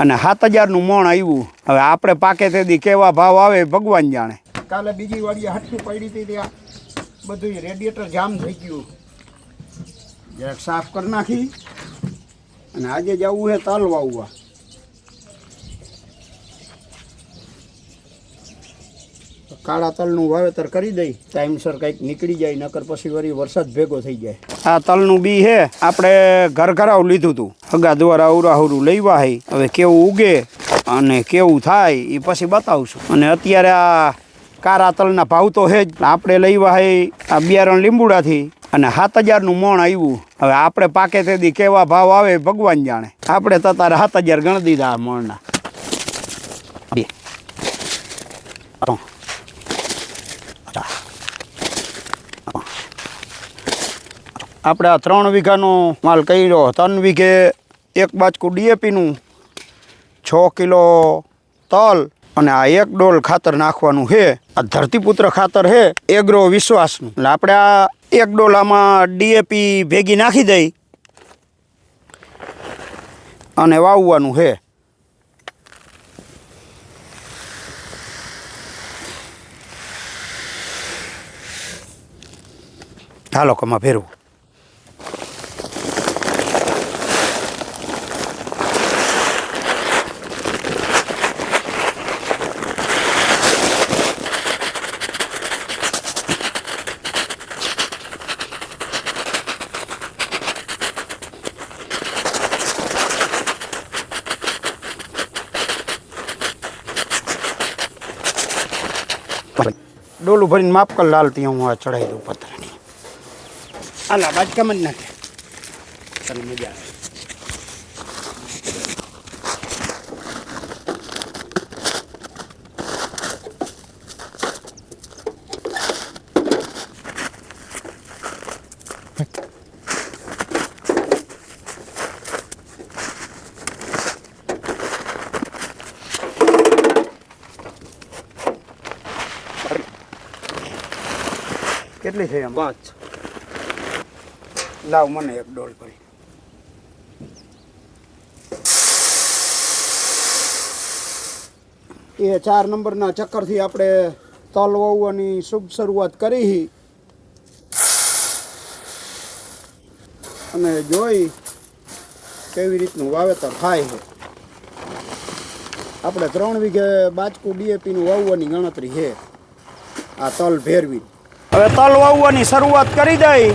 અને સાત હજારનું મોણ આવ્યું હવે આપણે પાકે તેથી કેવા ભાવ આવે ભગવાન જાણે. કાલે બીજી વાડીએ હાટકી પડી હતી ત્યાં. બધું રેડિયેટર જામ થઈ ગયું. જરાક સાફ કરી નાખી. અને આજે જવું છે તાલવા વાવવા કાળા તલનું વાવેતર કરી દઈ, ટાઈમસર કંઈક નીકળી જાય, નકર પછી વળી વરસાદ ભેગો થઈ જાય. આ તલનું બી છે આપણે ઘર ઘરાવ લીધું હતું હગા દ્વારા ઉરાહુરું લઈવા હે, હવે કેવું ઉગે અને કેવું થાય એ પછી બતાવશું. અને અત્યારે આ કારા તલના ભાવ તો છે જ. આપણે લઈવા હે આ બિયારણ લીંબુડાથી અને સાત હજારનું મણ આવ્યું હવે આપણે પાકે તેથી કેવા ભાવ આવે ભગવાન જાણે. આપણે તો તારે સાત હજાર ગણી દીધા મણના. બે. આપણે આ ત્રણ વીઘાનો માલ કર્યો. ત્રણ વીઘે એક બાજકું ડીએપીનું, છ કિલો તલ અને આ એક ડોલ ખાતર નાખવાનું છે. આ ધરતીપુત્ર ખાતર છે, એગ્રો વિશ્વાસનું. એટલે આપણે આ એક ડોલામાં ડીએપી ભેગી નાખી દઈ અને વાવવાનું છે. હાલો, કમાં ફેરવું ડોલું ભરીને માપ કર લાલ ત્યાં હું આ ચડાવી દઉં પથરાની હાલા, બાજકામાં જ નાખે. ચાલ, મજા આવે. કેટલી છે એમ? પાંચ. લાવ મને એક ડોલ કરી એ ચાર નંબરના ચક્કરથી આપણે તલ વાવવાની શુભ શરૂઆત કરી. હી. અને જોઈ કેવી રીતનું વાવેતર થાય છે. આપણે ત્રણ વીઘે બાજકું ડીએપીનું વાવવાની ગણતરી છે. આ તલ ભેરવી હવે તલ વાવવાની શરૂઆત કરી દઈ.